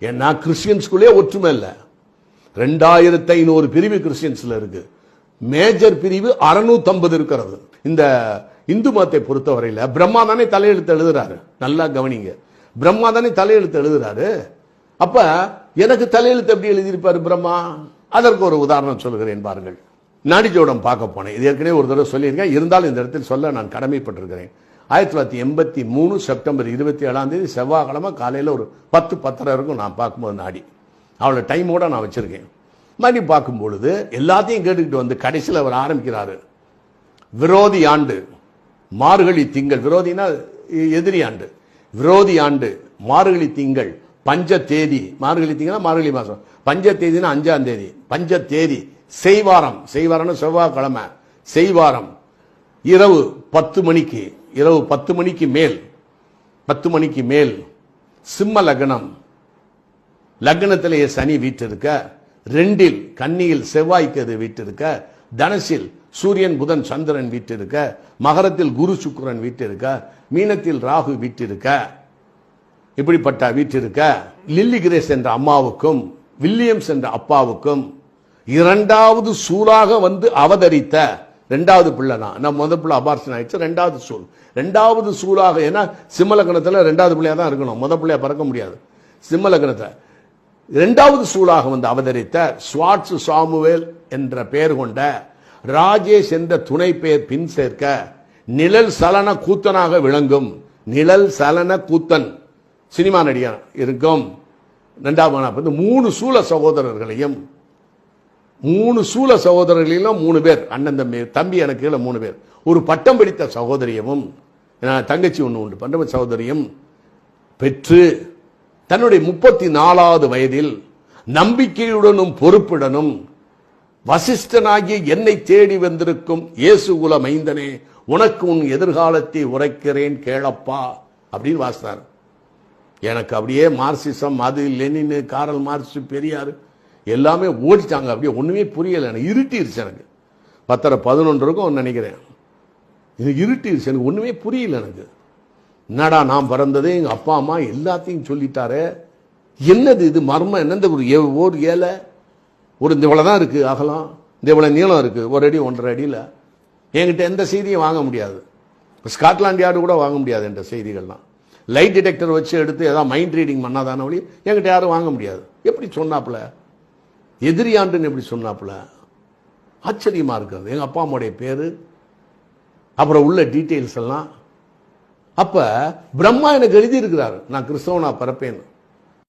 ஏன்னா கிறிஸ்டியன்ஸ்குள்ளே ஒற்றுமை இல்லை. ரெண்டாயிரத்தி ஐநூறு பிரிவு கிறிஸ்டியன்ஸ்ல இருக்கு. மேஜர் பிரிவு 650 இருக்கிறது. இந்த இந்து மதத்தை பொறுத்தவரையில் பிரம்மா தானே தலையெழுத்து எழுதுறாரு. நல்லா கவனிங்க. பிரம்மா தானே தலையெழுத்து எழுதுறாரு. அப்ப எனக்கு தலையெழுத்து எப்படி எழுதியிருப்பாரு பிரம்மா? அதற்கு ஒரு உதாரணம் சொல்கிறேன் பாருங்கள். நாடிஜோடம் பார்க்க போனேன். இது ஏற்கனவே ஒரு தடவை சொல்லியிருக்கேன். இருந்தாலும் இந்த இடத்தில் சொல்ல நான் கடமைப்பட்டிருக்கிறேன். ஆயிரத்தி தொள்ளாயிரத்தி எண்பத்தி மூணு செப்டம்பர் இருபத்தி ஏழாம் தேதி செவ்வாய்க்கிழமை காலையில் ஒரு பத்து பத்தரை இருக்கும் நான் பார்க்கும்போது நாடி அவளை டைமோட நான் வச்சுருக்கேன். மணி பார்க்கும் பொழுது எல்லாத்தையும் கேட்டுக்கிட்டு வந்து கடைசியில் அவர் ஆரம்பிக்கிறாரு. விரோதி ஆண்டு மார்கழி திங்கள். விரோதினா எதிரி ஆண்டு. விரோதி ஆண்டு மார்கழி திங்கள். பஞ்ச தேதி. மார்கழி திங்கள்னா மார்கழி மாதம் பஞ்ச தேதினா அஞ்சாம் தேதி. பஞ்ச தேதி செய்வாரம். செய்வாரம்னு செவ்வாய்க்கிழமை. செய்வாரம். இரவு பத்து மணிக்கு. இரவு பத்து மணிக்கு மேல் பத்து மணிக்கு மேல் சிம்ம லக்னம். லக்னத்திலேயே சனி வீட்டிருக்க ரெண்டில் கன்னியில் செவ்வாய்க்கு வீட்டிருக்க தனசில் சூரியன் புதன் சந்திரன் வீட்டிருக்க மகரத்தில் குரு சுக்கரன் வீட்டிருக்க மீனத்தில் ராகு வீட்டிருக்க இப்படிப்பட்ட வீட்டிருக்க லில்லி கிரேஸ் என்ற அம்மாவுக்கும் வில்லியம்ஸ் என்ற அப்பாவுக்கும் இரண்டாவது சூறாக வந்து அவதரித்த ரெண்டாவது பிள்ளை தான். நான் முதல் பிள்ளை அபார்ஷன் ஆயிடுச்சு ரெண்டாவது சூல். ரெண்டாவது சூழாக ஏன்னா சிம்மலக்கணத்தில் ரெண்டாவது பிள்ளையாக தான் இருக்கணும். முதல் பிள்ளையாக பறக்க முடியாது. சிம்மலக்கணத்தை ரெண்டாவது சூழாக வந்து அவதரித்த ஸ்வாட்ஸ் சாமுவேல் என்ற பெயர் கொண்ட ராஜேஷ் என்ற துணை பெயர் பின் சேர்க்க நிழல் சலன கூத்தனாக விளங்கும். நிழல் சலன கூத்தன். சினிமா நடிகர் இருக்கும். ரெண்டாவது வந்து மூணு சூழ சகோதரர்களையும் மூணு சூழ சகோதரர்களிலும் மூணு பேர். அண்ணன் தம்பி தம்பி எனக்கு கீழே மூணு பேர். ஒரு பட்டம் பிடித்த சகோதரியமும் நான் தங்கச்சி ஒன்று உண்டு. பண்ட சகோதரியும் பெற்று தன்னுடைய முப்பத்தி நாலாவது வயதில் நம்பிக்கையுடனும் பொறுப்புடனும் வசிஷ்டனாகிய என்னை தேடி வந்திருக்கும் இயேசு குல மைந்தனே உனக்கு உன் எதிர்காலத்தை உரைக்கிறேன் கேளப்பா அப்படின்னு வாசித்தார். எனக்கு அப்படியே மார்க்சிசம் அது லெனின் காரல் மார்க்ஸ் பெரியார் எல்லாமே ஓடிட்டாங்க அப்படியே ஒன்றுமே புரியல. எனக்கு இருட்டிருச்சு எனக்கு. பத்தரை பதினொன்று இருக்கும் நினைக்கிறேன். இது இருட்டிருச்சு. எனக்கு ஒன்றுமே புரியல எனக்கு. என்னடா நான் பிறந்தது எங்கள் அப்பா அம்மா எல்லாத்தையும் சொல்லிட்டாரே. என்னது இது? மர்மம். என்ன இந்த ஒரு ஏ- ஒரு ஏழை. ஒரு இந்த தான் இருக்குது அகலம். இந்த இவ்வளோ நீளம் இருக்குது ஒரு அடி ஒன்றரை அடியில். என்கிட்ட எந்த செய்தியும் வாங்க முடியாது. ஸ்காட்லாண்ட் யார்டு கூட வாங்க முடியாது என்ற செய்திகள்லாம். லைட் டிடெக்டர் வச்சு எடுத்து ஏதாவது மைண்ட் ரீடிங் பண்ணாதான வழி என்கிட்ட யாரும் வாங்க முடியாது. எப்படி சொன்னாப்புல? எதிரியாண்டுன்னு எப்படி சொன்னாப்புல? ஆச்சரியமாக இருக்கிறது எங்கள் அப்பா அம்மாவுடைய பேர் அப்புறம் உள்ள டீட்டெயில்ஸ் எல்லாம். அப்போ பிரம்மா எனக்கு எழுதியிருக்கிறாரு. நான் கிறிஸ்தவனாக பிறப்பேன்னு.